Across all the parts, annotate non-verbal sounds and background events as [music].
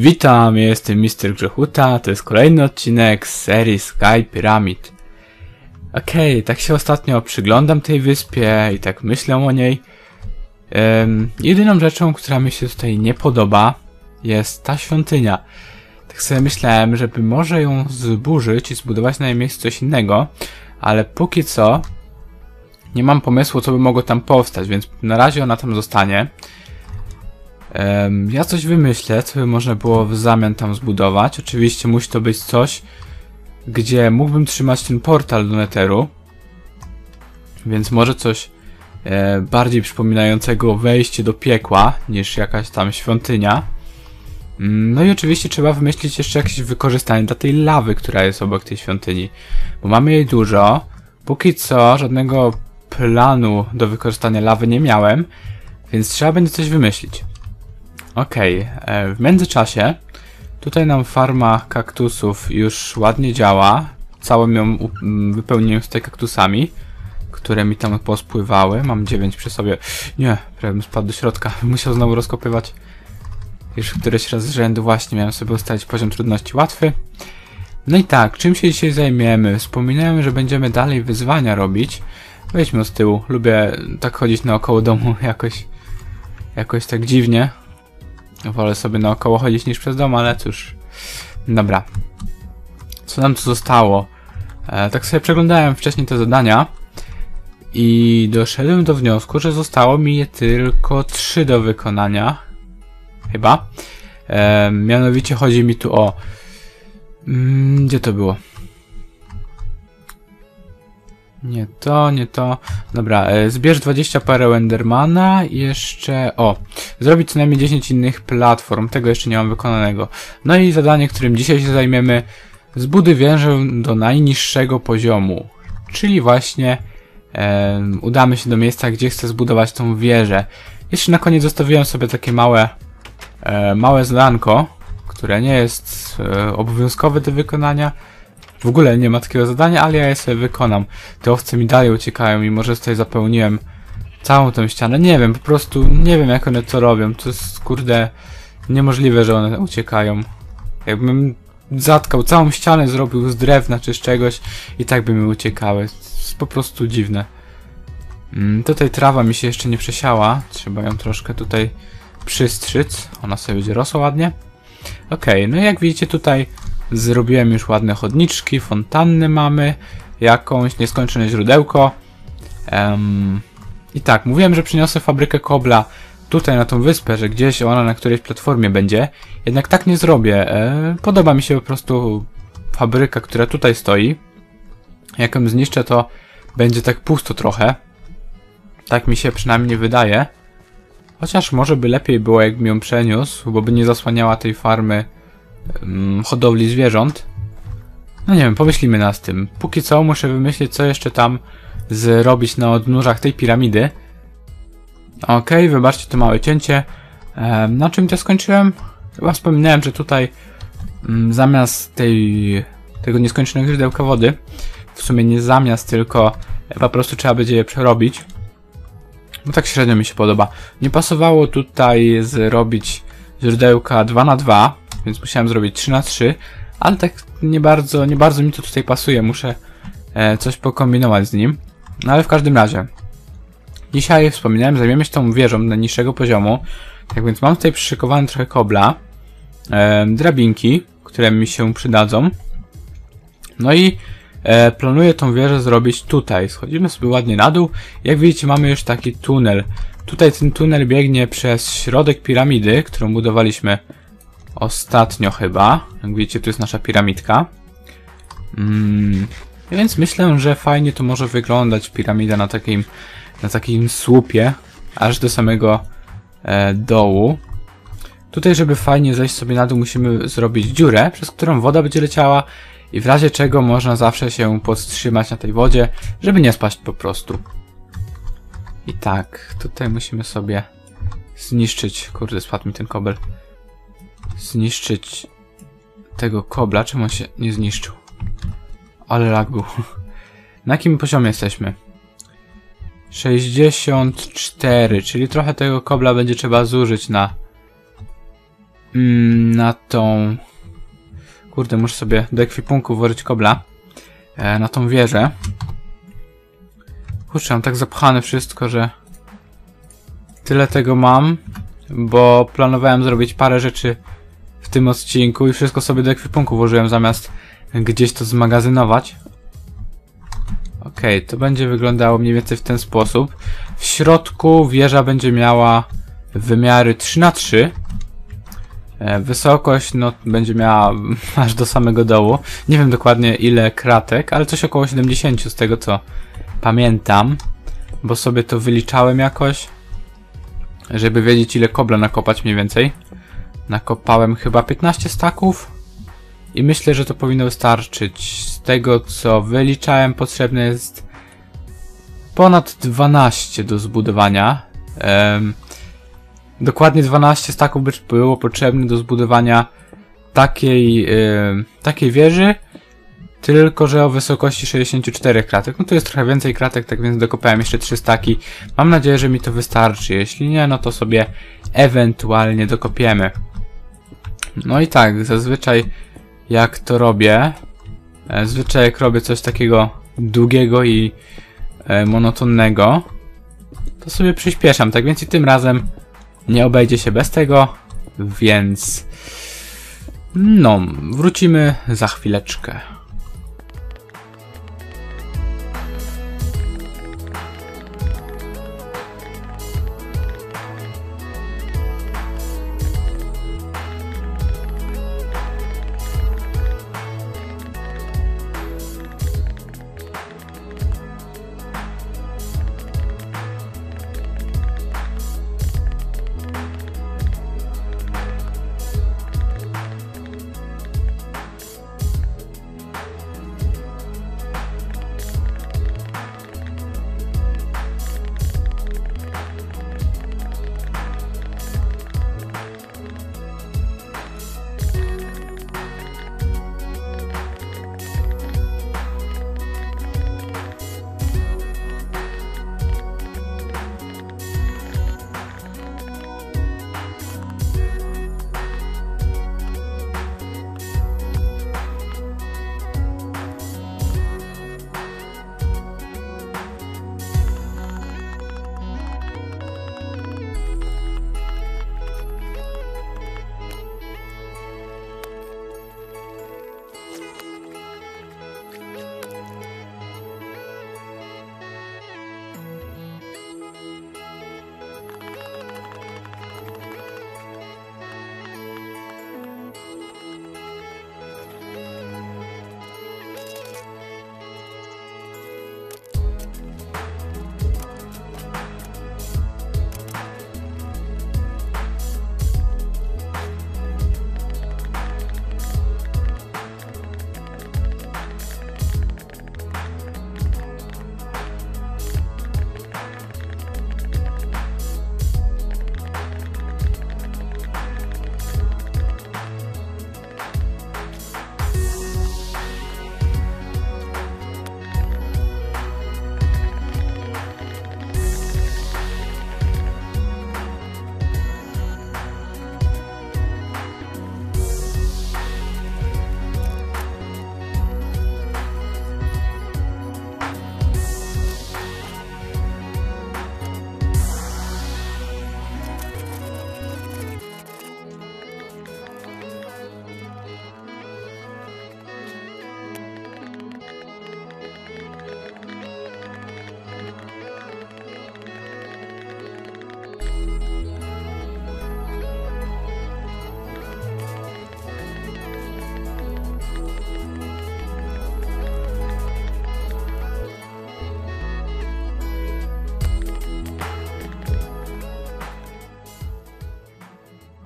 Witam, jestem Mr. Grzechuta, to jest kolejny odcinek z serii Sky Pyramid. Okej, okay, tak się ostatnio przyglądam tej wyspie i tak myślę o niej. Um, jedyną rzeczą, która mi się tutaj nie podoba, jest ta świątynia. Tak sobie myślałem, żeby może ją zburzyć i zbudować na jej miejscu coś innego, ale póki co nie mam pomysłu, co by mogło tam powstać, więc na razie ona tam zostanie. Ja coś wymyślę, co by można było w zamian tam zbudować. Oczywiście musi to być coś, gdzie mógłbym trzymać ten portal do Netheru. Więc może coś e, bardziej przypominającego wejście do piekła, niż jakaś tam świątynia. Mm, no i oczywiście trzeba wymyślić jeszcze jakieś wykorzystanie dla tej lawy, która jest obok tej świątyni. Bo mamy jej dużo. Póki co żadnego planu do wykorzystania lawy nie miałem, więc trzeba będzie coś wymyślić. Okej, okay. E, w międzyczasie tutaj nam farma kaktusów już ładnie działa. Całą ją wypełniłem tutaj kaktusami, które mi tam pospływały. Mam 9 przy sobie. Nie, prawie bym spadł do środka. [laughs] Musiał znowu rozkopywać. Już któryś raz z rzędu właśnie miałem sobie ustalić poziom trudności łatwy. No i tak, czym się dzisiaj zajmiemy? Wspominałem, że będziemy dalej wyzwania robić. Wejdźmy z tyłu. Lubię tak chodzić naokoło domu [laughs] jakoś, jakoś tak dziwnie. Wolę sobie naokoło chodzić niż przez dom, ale cóż. Dobra. Co nam tu zostało? E, tak sobie przeglądałem wcześniej te zadania i doszedłem do wniosku, że zostało mi je tylko trzy do wykonania. Chyba. E, mianowicie chodzi mi tu o... Mm, gdzie to było? Nie to, nie to. Dobra, e, zbierz 20 parę Endermana i jeszcze... O, zrobić co najmniej 10 innych platform. Tego jeszcze nie mam wykonanego. No i zadanie, którym dzisiaj się zajmiemy. Zbuduj wieżę do najniższego poziomu. Czyli właśnie e, udamy się do miejsca, gdzie chcę zbudować tą wieżę. Jeszcze na koniec zostawiłem sobie takie małe, e, małe zadanko, które nie jest e, obowiązkowe do wykonania w ogóle nie ma takiego zadania, ale ja je sobie wykonam. Te owce mi dalej uciekają i może tutaj zapełniłem całą tę ścianę. Nie wiem, po prostu nie wiem jak one to robią. To jest kurde niemożliwe, że one uciekają. Jakbym zatkał całą ścianę, zrobił z drewna czy z czegoś i tak by mi uciekały. Jest po prostu dziwne. Mm, tutaj trawa mi się jeszcze nie przesiała. Trzeba ją troszkę tutaj przystrzyc. Ona sobie będzie rosła ładnie. Okej, okay, no jak widzicie tutaj Zrobiłem już ładne chodniczki, fontanny mamy, jakąś nieskończone źródełko. Um, I tak, mówiłem, że przyniosę fabrykę kobla tutaj na tą wyspę, że gdzieś ona na którejś platformie będzie. Jednak tak nie zrobię. E, podoba mi się po prostu fabryka, która tutaj stoi. Jak ją zniszczę, to będzie tak pusto trochę. Tak mi się przynajmniej wydaje. Chociaż może by lepiej było, jakbym ją przeniósł, bo by nie zasłaniała tej farmy hodowli zwierząt. No nie wiem, pomyślimy nad tym. Póki co muszę wymyślić, co jeszcze tam zrobić na odnóżach tej piramidy. Okej, okay, wybaczcie to małe cięcie. na czym to skończyłem? Chyba wspominałem, że tutaj mm, zamiast tej, tego nieskończonego źródełka wody, w sumie nie zamiast, tylko po prostu trzeba będzie je przerobić. No tak średnio mi się podoba. Nie pasowało tutaj zrobić źródełka 2 na 2 więc musiałem zrobić 3 na 3 ale tak nie bardzo, nie bardzo mi to tutaj pasuje, muszę e, coś pokombinować z nim. No ale w każdym razie, dzisiaj wspominałem, zajmiemy się tą wieżą na niższego poziomu, tak więc mam tutaj przyszykowane trochę kobla, e, drabinki, które mi się przydadzą, no i e, planuję tą wieżę zrobić tutaj. Schodzimy sobie ładnie na dół. Jak widzicie mamy już taki tunel. Tutaj ten tunel biegnie przez środek piramidy, którą budowaliśmy ostatnio chyba. Jak widzicie, tu jest nasza piramidka. Mm, więc myślę, że fajnie to może wyglądać piramida na takim, na takim słupie, aż do samego e, dołu. Tutaj, żeby fajnie zejść sobie na dół, musimy zrobić dziurę, przez którą woda będzie leciała i w razie czego można zawsze się podtrzymać na tej wodzie, żeby nie spaść po prostu. I tak, tutaj musimy sobie zniszczyć... Kurde, spadł mi ten kobel zniszczyć tego kobla. Czemu on się nie zniszczył? Ale lag był. Na jakim poziomie jesteśmy? 64, czyli trochę tego kobla będzie trzeba zużyć na mm, na tą... Kurde, muszę sobie do ekwipunku włożyć kobla. E, na tą wieżę. Kurczę, mam tak zapchane wszystko, że... Tyle tego mam, bo planowałem zrobić parę rzeczy w tym odcinku i wszystko sobie do ekwipunku włożyłem zamiast gdzieś to zmagazynować. Okay, to będzie wyglądało mniej więcej w ten sposób. W środku wieża będzie miała wymiary 3 na 3 e, Wysokość no, będzie miała [laughs] aż do samego dołu. Nie wiem dokładnie ile kratek, ale coś około 70 z tego co pamiętam. Bo sobie to wyliczałem jakoś. Żeby wiedzieć ile kobla nakopać mniej więcej. Nakopałem chyba 15 staków. I myślę, że to powinno wystarczyć. Z tego co wyliczałem potrzebne jest ponad 12 do zbudowania. Dokładnie 12 staków by było potrzebne do zbudowania takiej, um, takiej wieży, tylko że o wysokości 64 kratek. No to jest trochę więcej kratek, tak więc dokopałem jeszcze 3 staki. Mam nadzieję, że mi to wystarczy. Jeśli nie, no to sobie ewentualnie dokopiemy. No i tak, zazwyczaj jak to robię, e, zwyczaj jak robię coś takiego długiego i e, monotonnego, to sobie przyspieszam, tak więc i tym razem nie obejdzie się bez tego, więc no, wrócimy za chwileczkę.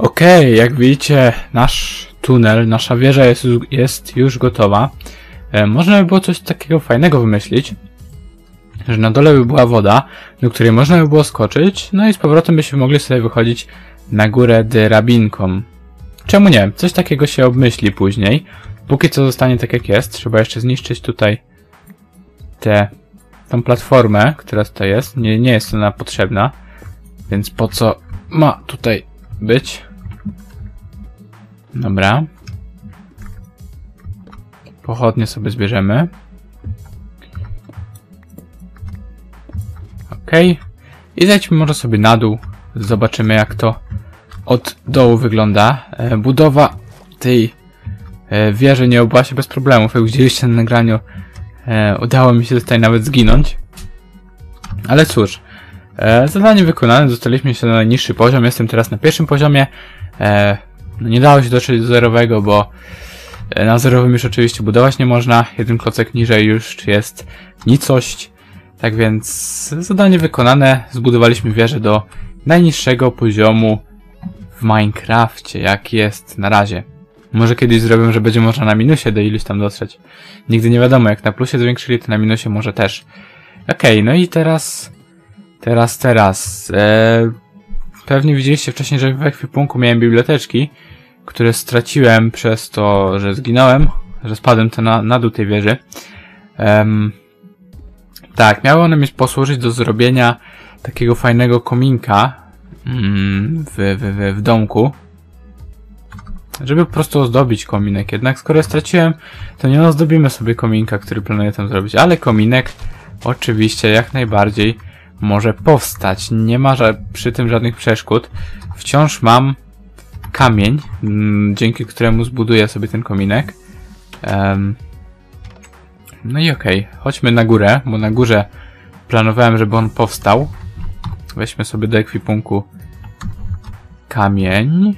Okej, okay, jak widzicie, nasz tunel, nasza wieża jest, jest już gotowa. E, można by było coś takiego fajnego wymyślić, że na dole by była woda, do której można by było skoczyć, no i z powrotem byśmy mogli sobie wychodzić na górę drabinką. Czemu nie? Coś takiego się obmyśli później. Póki co zostanie tak jak jest, trzeba jeszcze zniszczyć tutaj tę tą platformę, która tutaj jest. Nie, nie jest ona potrzebna, więc po co ma tutaj być? Dobra. Pochodnie sobie zbierzemy. Okej. I zejdźmy może sobie na dół. Zobaczymy jak to od dołu wygląda. E, budowa tej e, wieży nie obyła się bez problemów. Jak widzieliście na nagraniu, e, udało mi się tutaj nawet zginąć. Ale cóż, zadanie wykonane, dostaliśmy się na najniższy poziom. Jestem teraz na pierwszym poziomie. Nie dało się dotrzeć do zerowego, bo e, na zerowym już oczywiście budować nie można. Jeden klocek niżej już jest nicość. Tak więc zadanie wykonane. Zbudowaliśmy wieżę do najniższego poziomu w Minecrafcie, jak jest na razie. Może kiedyś zrobię, że będzie można na minusie do iluś tam dotrzeć. Nigdy nie wiadomo, jak na plusie zwiększyli, to na minusie może też. Okej, okay, no i teraz... Teraz, teraz... Eee, pewnie widzieliście wcześniej, że w ekwipunku miałem biblioteczki, które straciłem przez to, że zginąłem, że spadłem na, na dół tej wieży. Um, tak, miały one mi posłużyć do zrobienia takiego fajnego kominka mm, w, w, w, w domku. Żeby po prostu ozdobić kominek. Jednak skoro straciłem, to nie ozdobimy sobie kominka, który planuję tam zrobić. Ale kominek oczywiście jak najbardziej może powstać. Nie ma przy tym żadnych przeszkód. Wciąż mam kamień, mm, dzięki któremu zbuduję sobie ten kominek. No i okej, okay. chodźmy na górę, bo na górze planowałem, żeby on powstał. Weźmy sobie do ekwipunku kamień.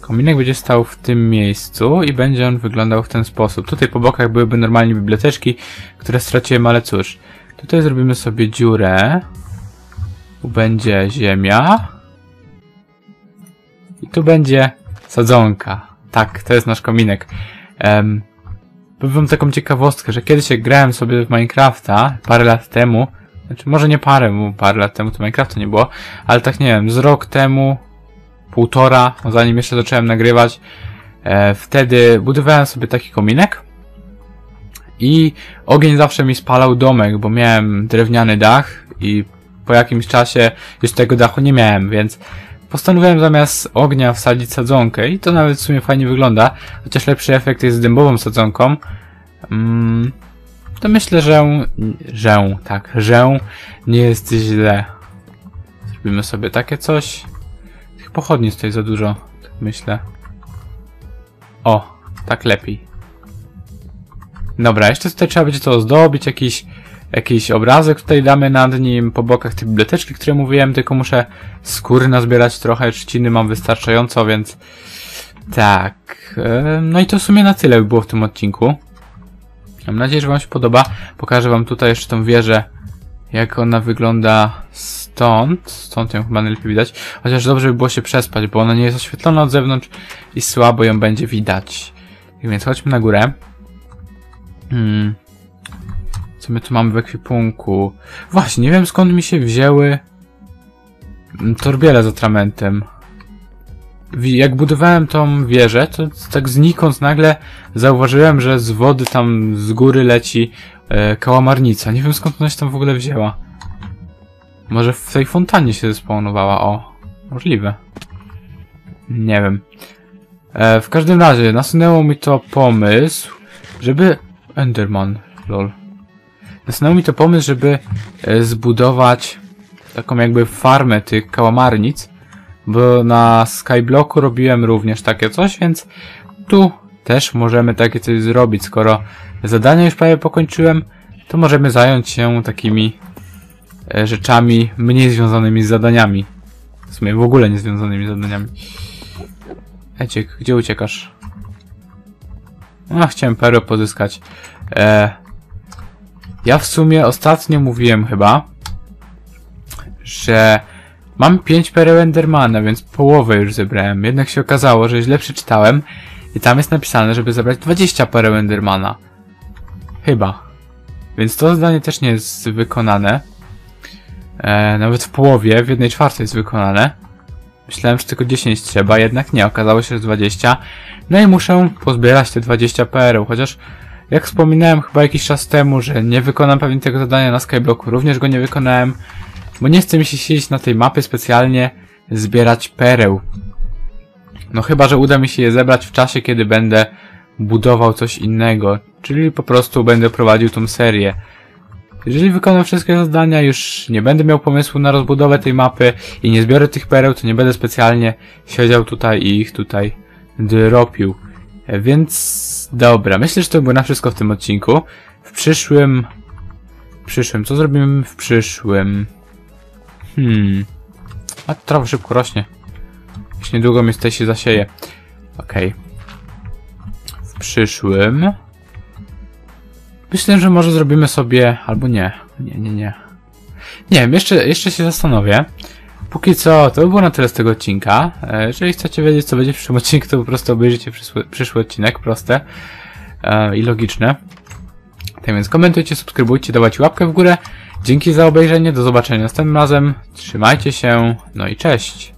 Kominek będzie stał w tym miejscu i będzie on wyglądał w ten sposób. Tutaj po bokach byłyby normalnie biblioteczki, które straciłem, ale cóż. Tutaj zrobimy sobie dziurę. Tu będzie ziemia. I tu będzie sadzonka. Tak, to jest nasz kominek. Um, powiem taką ciekawostkę, że kiedyś jak grałem sobie w Minecrafta parę lat temu, znaczy może nie parę, bo parę lat temu to Minecrafta nie było, ale tak nie wiem, z rok temu, półtora, zanim jeszcze zacząłem nagrywać, e, wtedy budowałem sobie taki kominek i ogień zawsze mi spalał domek, bo miałem drewniany dach i po jakimś czasie już tego dachu nie miałem, więc postanowiłem zamiast ognia wsadzić sadzonkę i to nawet w sumie fajnie wygląda, chociaż lepszy efekt jest z dębową sadzonką. Mm, to myślę, że, że, tak, że nie jest źle. Zrobimy sobie takie coś. Tych pochodni jest tutaj za dużo, tak myślę. O, tak lepiej. Dobra, jeszcze tutaj trzeba będzie to ozdobić, jakiś jakiś obrazek tutaj damy nad nim, po bokach tej biblioteczki, które mówiłem, tylko muszę skóry nazbierać trochę, trzciny mam wystarczająco, więc tak. No i to w sumie na tyle by było w tym odcinku. Mam nadzieję, że wam się podoba. Pokażę wam tutaj jeszcze tą wieżę, jak ona wygląda stąd. Stąd ją chyba najlepiej widać. Chociaż dobrze by było się przespać, bo ona nie jest oświetlona od zewnątrz i słabo ją będzie widać. Tak więc chodźmy na górę. Hmm. Co my tu mamy w ekwipunku? Właśnie, nie wiem skąd mi się wzięły torbiele z atramentem. Jak budowałem tą wieżę, to tak znikąd nagle zauważyłem, że z wody tam z góry leci e, kałamarnica. Nie wiem skąd ona się tam w ogóle wzięła. Może w tej fontannie się zespawnowała, o. Możliwe. Nie wiem. E, w każdym razie, nasunęło mi to pomysł, żeby... Enderman, lol. Nasunął mi to pomysł, żeby e, zbudować taką jakby farmę tych kałamarnic, bo na Skyblocku robiłem również takie coś, więc tu też możemy takie coś zrobić. Skoro zadania już prawie pokończyłem, to możemy zająć się takimi e, rzeczami mniej związanymi z zadaniami. W sumie w ogóle nie związanymi z zadaniami. Eciek, gdzie uciekasz? No, chciałem perę pozyskać. E, ja w sumie ostatnio mówiłem chyba, że mam 5 pereł Endermana, więc połowę już zebrałem. Jednak się okazało, że źle przeczytałem i tam jest napisane, żeby zebrać 20 pereł Endermana. Chyba. Więc to zadanie też nie jest wykonane. E, nawet w połowie, w jednej czwartej jest wykonane. Myślałem, że tylko 10 trzeba, jednak nie, okazało się, że 20. No i muszę pozbierać te 20 pereł, chociaż jak wspominałem chyba jakiś czas temu, że nie wykonam pewnie tego zadania na Skyblocku, również go nie wykonałem, bo nie chcę mi się siedzieć na tej mapie specjalnie zbierać pereł. No chyba, że uda mi się je zebrać w czasie, kiedy będę budował coś innego. Czyli po prostu będę prowadził tą serię. Jeżeli wykonam wszystkie zadania, już nie będę miał pomysłu na rozbudowę tej mapy i nie zbiorę tych pereł, to nie będę specjalnie siedział tutaj i ich tutaj dropił. Więc dobra, myślę, że to było na wszystko w tym odcinku. W przyszłym... W przyszłym, co zrobimy w przyszłym? Hmm... A trawa szybko rośnie. Już niedługo mi się zasieje. Okej. W przyszłym... Myślę, że może zrobimy sobie... Albo nie. Nie, nie, nie. Nie wiem, jeszcze, jeszcze się zastanowię. Póki co, to by było na tyle z tego odcinka. E, Jeżeli chcecie wiedzieć, co będzie w przyszłym odcinku, to po prostu obejrzyjcie przyszły, przyszły odcinek. Proste e, i logiczne. Tak więc komentujcie, subskrybujcie, dawajcie łapkę w górę. Dzięki za obejrzenie, do zobaczenia następnym razem. Trzymajcie się, no i cześć.